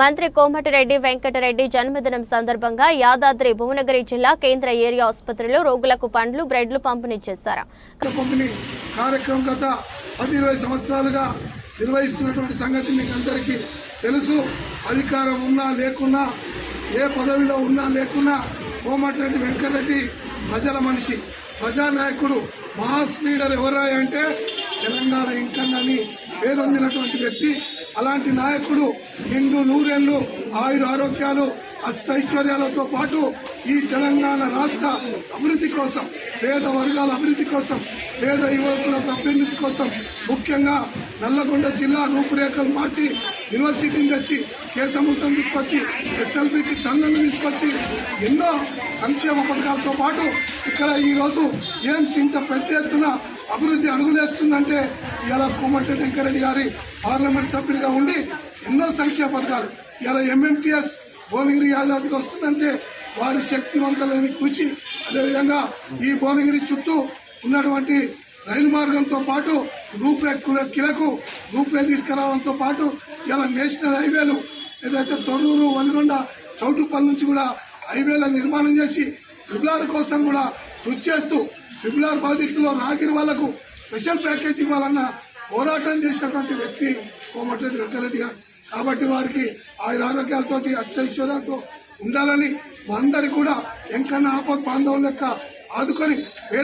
మంత్రి కోమటిరెడ్డి వెంకటరెడ్డి జన్మదినం సందర్భంగా యాదాద్రి భువనగిరి జిల్లా కేంద్ర ఏరియా ఆసుపత్రిలో రోగులకు పండ్లు బ్రెడ్లు పంపిణీ చేశారు. పంపిణీ కార్యక్రమం గత పది ఇరవై సంవత్సరాలుగా నిర్వహిస్తున్నటువంటి సంగతి మీకు అందరికీ తెలుసు. అధికారం ఉన్నా లేకున్నా ఏ పదవిలో ఉన్నా లేకున్నా కోమటిరెడ్డి వెంకటరెడ్డి ప్రజల మనిషి. ప్రజానాయకుడు మాస్ లీడర్ ఎవరా అంటే తెలంగాణ అని పేరొందినటువంటి వ్యక్తి అలాంటి నాయకుడు నిండు నూరేళ్ళు ఆయుర ఆరోగ్యాలు అష్టైశ్వర్యాలతో పాటు ఈ తెలంగాణ రాష్ట్ర అభివృద్ధి కోసం పేద వర్గాల అభివృద్ధి కోసం పేద యువకుల అభివృద్ధి కోసం ముఖ్యంగా నల్లగొండ జిల్లా రూపురేఖలు మార్చి యూనివర్సిటీని తెచ్చి కేసముద్రం తీసుకొచ్చి ఎస్ఎల్బిసి టన్నులను తీసుకొచ్చి ఎన్నో సంక్షేమ పథకాలతో పాటు ఇక్కడ ఈరోజు ఏం ఇంత పెద్ద ఎత్తున అభివృద్ధి అడుగులేస్తుందంటే ఇలా కోమటిరెడ్డి వెంకరెడ్డి గారి పార్లమెంట్ సభ్యుడిగా ఉండి ఎన్నో సంక్షేమ పథకాలు ఇలా ఎంఎంటీఎస్ భువనగిరి యాదాద్రికి వస్తుందంటే వారి శక్తివంతులని కృషి అదేవిధంగా ఈ భువనగిరి చుట్టూ ఉన్నటువంటి రైలు మార్గంతో పాటు రూఫే కిలకు రూఫ్లే తీసుకురావడంతో పాటు ఇలా నేషనల్ హైవేలు ఏదైతే తొర్రూరు వనగొండ చౌటుపల్లి నుంచి కూడా హైవేల నిర్మాణం చేసి ట్రిపులార్ కోసం కూడా కృషి చేస్తూ ట్రిపులార్ బాధితుల్లో రాగిరి వాళ్ళకు స్పెషల్ ప్యాకేజ్ ఇవ్వాలన్న పోరాటం చేసినటువంటి వ్యక్తి కోమటిరెడ్డి వెంకరెడ్డి గారు. కాబట్టి వారికి ఆయన ఆరోగ్యాలతోటి అక్షైశ్వర్యాలతో ఉండాలని మా అందరి కూడా ఎంకన్నా ఆపద్ బాంధవుల లెక్క ఆదుకొని